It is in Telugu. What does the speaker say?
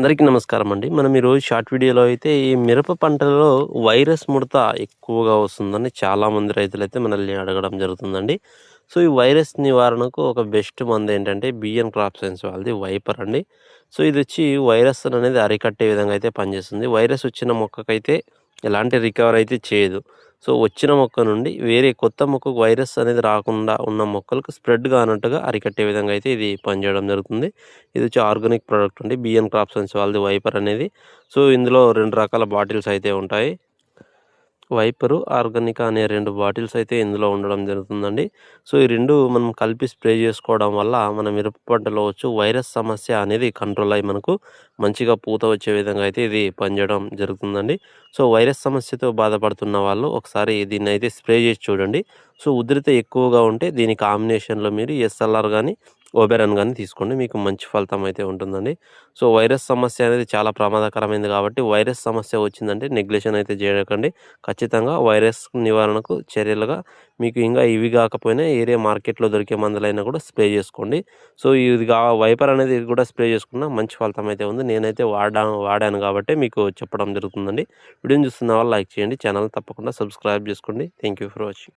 అందరికీ నమస్కారం అండి మనం ఈరోజు షార్ట్ వీడియోలో అయితే ఈ మిరప పంటలో వైరస్ ముడత ఎక్కువగా వస్తుందని చాలామంది రైతులు అయితే మనల్ని అడగడం జరుగుతుందండి. సో ఈ వైరస్ నివారణకు ఒక బెస్ట్ మందు ఏంటంటే బిఎన్ క్రాప్ సైన్స్ వాళ్ళది వైపర్ అండి. సో ఇది వచ్చి వైరస్ అనేది అరికట్టే విధంగా అయితే పనిచేస్తుంది. వైరస్ వచ్చిన మొక్కకైతే ఎలాంటి రికవర్ అయితే చేయదు. సో వచ్చిన మొక్క నుండి వేరే కొత్త మొక్కకు వైరస్ అనేది రాకుండా ఉన్న మొక్కలకు స్ప్రెడ్ కానట్టుగా అరికట్టే విధంగా అయితే ఇది పనిచేయడం జరుగుతుంది. ఇది వచ్చి ఆర్గానిక్ ప్రోడక్ట్ అండి. బిఎన్ క్రాప్ సైన్స్ వాళ్ళది వైపర్ అనేది. సో ఇందులో రెండు రకాల బాటిల్స్ అయితే ఉంటాయి. వైపరు ఆర్గానిక్ అనే రెండు బాటిల్స్ అయితే ఇందులో ఉండడం జరుగుతుందండి. సో ఈ రెండు మనం కలిపి స్ప్రే చేసుకోవడం వల్ల మన మిరప పంటలో వచ్చు వైరస్ సమస్య అనేది కంట్రోల్ అయ్యి మనకు మంచిగా పూత వచ్చే విధంగా అయితే ఇది పనిచేయడం జరుగుతుందండి. సో వైరస్ సమస్యతో బాధపడుతున్న వాళ్ళు ఒకసారి దీన్ని అయితే స్ప్రే చేసి చూడండి. సో ఉధృత ఎక్కువగా ఉంటే దీని కాంబినేషన్లో మీరు ఎస్ఎల్ఆర్ కానీ ఓబెరన్ కానీ తీసుకోండి. మీకు మంచి ఫలితం అయితే ఉంటుందండి. సో వైరస్ సమస్య అనేది చాలా ప్రమాదకరమైనది కాబట్టి వైరస్ సమస్య వచ్చిందంటే నెగ్లెషన్ అయితే చేయకండి. ఖచ్చితంగా వైరస్ నివారణకు చర్యలుగా మీకు ఇంకా ఇవి కాకపోయినా ఏరియా మార్కెట్లో దొరికే మందులైనా కూడా స్ప్రే చేసుకోండి. సో ఇది వైపర్ అనేది కూడా స్ప్రే చేసుకున్న మంచి ఫలితం అయితే ఉంది. నేనైతే వాడా వాడాను కాబట్టి మీకు చెప్పడం జరుగుతుందండి. వీడియోని చూస్తున్న వాళ్ళు లైక్ చేయండి. ఛానల్ తప్పకుండా సబ్స్క్రైబ్ చేసుకోండి. Thank for watching.